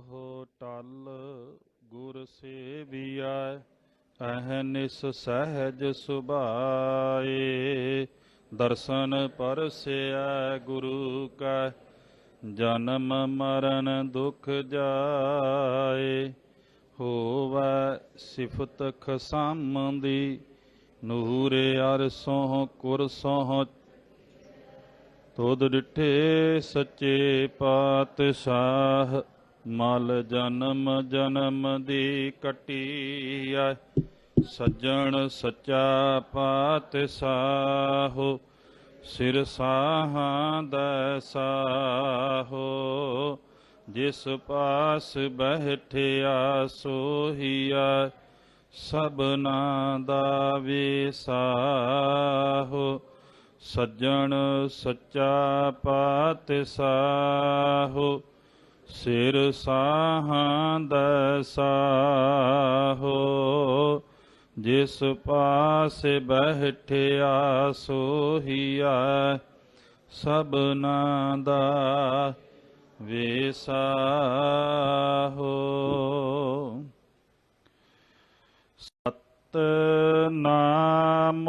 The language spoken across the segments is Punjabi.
ਰਹੋ ਟਲ ਗੁਰ ਸੇਵੀਐ ਅਹਨਿਸ ਸਹਿਜ ਸੁਭਾਏ। ਦਰਸ਼ਨ ਪਰਸਿਐ ਗੁਰੂ ਕੈ, ਜਨਮ ਮਰਨ ਦੁਖ ਜਾਏ। ਹੋਵੈ ਸਿਫਤ ਖਸਮ ਦੀ ਨੂਰੇ ਅਰਸੋਂ ਕੁਰਸੋਂ ਤੁਧ ਡਿਠੇ ਸੱਚੇ ਪਾਤਸ਼ਾਹ ਮਲ ਜਨਮ ਜਨਮ ਦੀ ਕਟੀਐ, ਸੱਜਣ ਸੱਚਾ ਪਾਤਸ਼ਾਹ, ਸਿਰ ਸਾਹਾਂ ਦਾ ਸਾਹੋ, ਜਿਸ ਪਾਸ ਬਹਿਠਿਆ ਸੋਹੀਆ ਸਭਨਾ ਦਾ ਵਿਸਾਹੋ ਸੱਜਣ ਸੱਚਾ ਪਾਤਸ਼ਾਹੋ ਸਿਰ ਸਾਹਾਂ ਦਾ ਸਾਹੋ ਜਿਸ ਪਾਸ ਬਹਿਠਿਆ ਸੋਹੀਆ ਸਭਨਾ ਦਾ ਵਿਸਾਹੋ। ਸਤਨਾਮ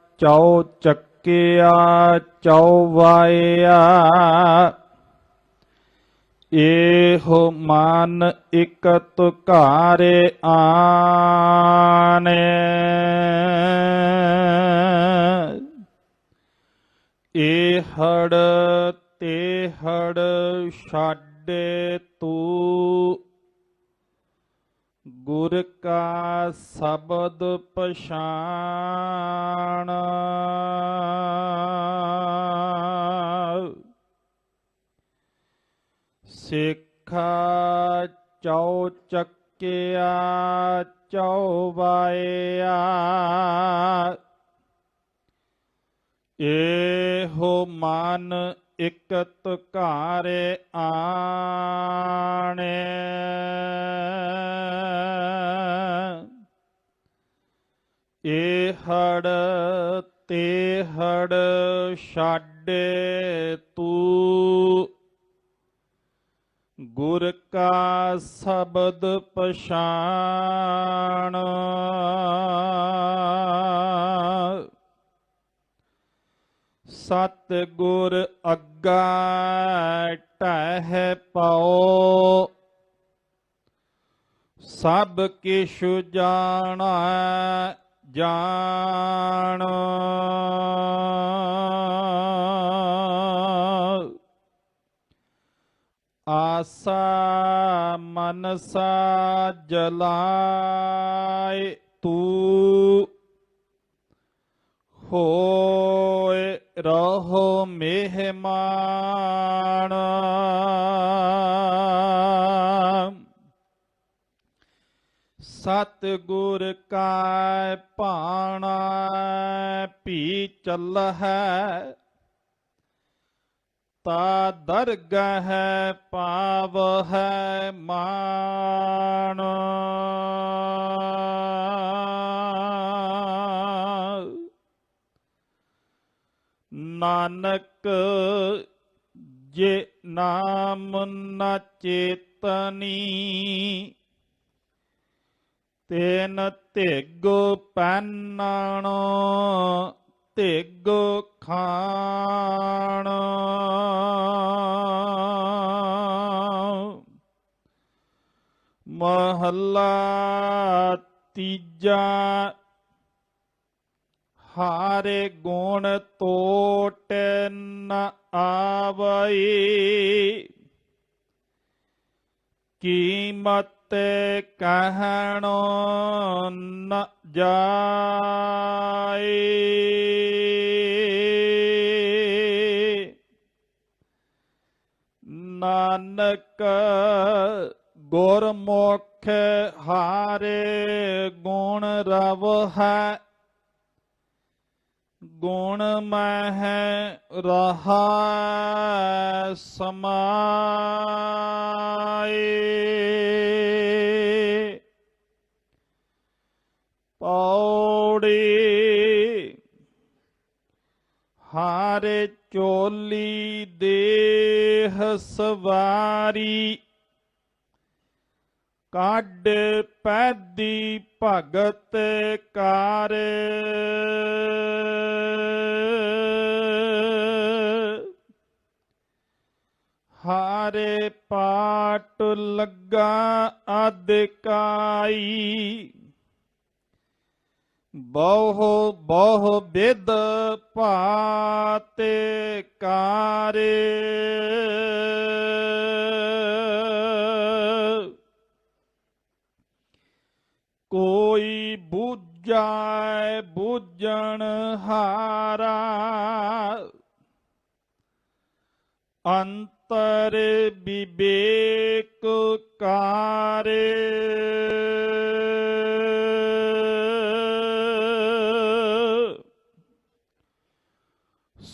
ਚੌ ਚੱਕਿਆ ਚੌ ਵਾਇਆ। ਇਹੋ ਮਨ ਇਕ ਤੁਕਾਰੇ ਆਨੇ ਇਹ ਹੜ ਤੇ ਹੜ ਛਾਡੇ ਤੂੰ ਗੁਰ ਕਾ ਸ਼ਬਦ ਪਛਾਣ। ਸਿੱਖਾ ਚੌ ਚੱਕਿਆ ਚੌਵਾਇਆ ਇਹੋ ਮਨ ਇਕ ਤੁਕਾਰੇ ਆਣੇ। ਹੜ ਤੇ ਹੜ ਛਾਡੇ ਤੂੰ। ਗੁਰ ਕਾ ਸ਼ਬਦ ਪਛਾਣ। ਸਤ ਗੁਰ ਅੱਗਾ ਟਹਿ ਪਾਓ। ਸਭ ਕਿਛ ਜਾਣਾ ਜਾਣ। ਆਸਾ ਮਨਸਾ ਜਲਾਏ ਤੂੰ। ਹੋਏ ਰਹੋ ਮਹਿਮਾਨ। ਸਤ ਗੁਰ ਕਾ ਭਾਣਾ ਭੀ ਚੱਲ ਹੈ ਤਾ ਦਰਗਹ ਪਾਵ ਹੈ ਮਾਨ ਨਾਨਕ ਜੇ ਨਾਮ ਨ ਚੇਤਨੀ ਤੇਨ ਧਿਗੋ ਪੈਨਾਣ ਧਿਗੋ ਖਾਣ। ਮਹੱਲਾ ਤੀਜਾ ਹਾਰੇ ਗੁਣ ਤੋਟ ਨ ਆਵਈ। ਕੀਮਤ ਕਹਿਣੋ ਨ ਜਾਏ। ਨਾਨਕ ਗੁਰਮੁਖ ਹਾਰੇ ਗੁਣ ਰਵ ਹੈ। ਗੁਣ ਮਹਿ ਰਹਾ ਸਮਾਏ। ਹਾਰੇ ਚੋਲੀ ਦੇਹ ਸਵਾਰੀ। ਕੱਢ ਪੈਦੀ ਭਗਤ ਕਰ ਹਾਰੇ ਪਾਟ ਲੱਗਾ ਅਦਕਾਈ ਬਹੁ ਬਹੁ ਬਿਦ ਭਾਤੇ ਕਾਰੇ ਕੋਈ ਬੂਝਾਏ ਬੂਝਣ ਹਾਰਾ ਅੰਤਰ ਵਿਵੇਕ ਕਾਰੇ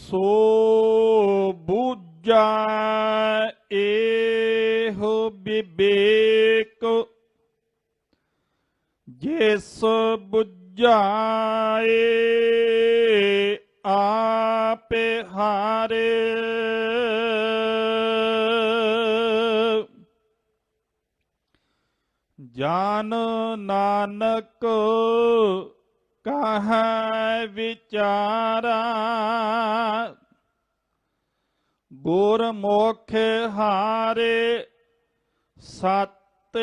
ਸੋ ਬੂਝਾ ਇਹੋ ਵਿਵੇਕ ਜਿਸ ਬੁਝਾਏ ਆਪੇ ਹਾਰੇ। ਜਾਨ ਨਾਨਕ ਕਹੈ ਵਿਚਾਰਾ ਗੁਰਮੁਖ ਹਾਰੇ ਸਤ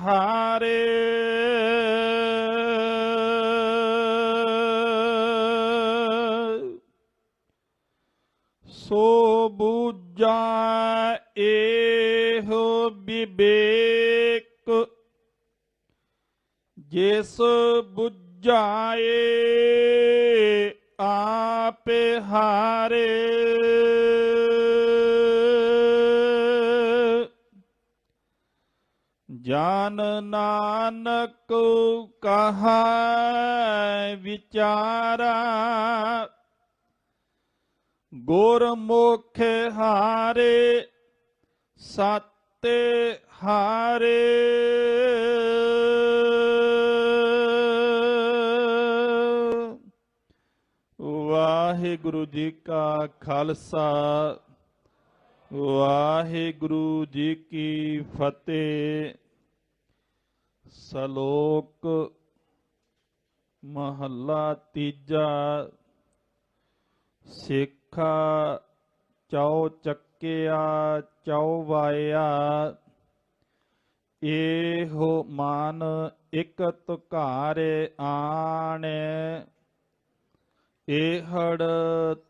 ਹਾਰੇ ਸੋ ਬੂਝਾ ਇਹੋ ਵਿਵੇਕ ਜਿਸ ਹਾਰੇ। ਜਾਨ ਨਾਨਕ ਕਹਾ ਵਿਚਾਰਾ ਗੁਰਮੁਖ ਹਾਰੇ ਸਤ ਹਾਰੇ। ਵਾਹਿਗੁਰੂ ਜੀ ਕਾ ਖਾਲਸਾ, ਵਾਹਿਗੁਰੂ ਜੀ ਕੀ ਫਤਿਹ। ਸ਼ਲੋਕ ਮਹੱਲਾ ਤੀਜਾ, ਸਿੱਖਾ ਚੌ ਚੱਕਿਆ ਚੌ ਵਾਇਆ। ਇਹੋ ਮਾਨ ਇਕ ਤੁਕਾਰ ਆਣੇ। ਇਹੜ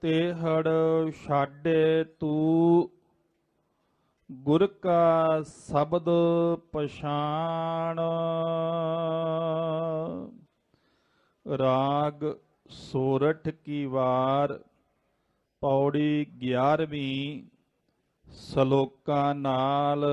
ਤੇਹੜ ਛਾਡੇ ਤੂੰ ਗੁਰ ਕਾ ਸ਼ਬਦ ਪਛਾਣ। ਰਾਗ ਸੋਰਠ ਕੀ ਵਾਰ, ਪੌੜੀ 11ਵੀਂ ਸ਼ਲੋਕਾਂ ਨਾਲ।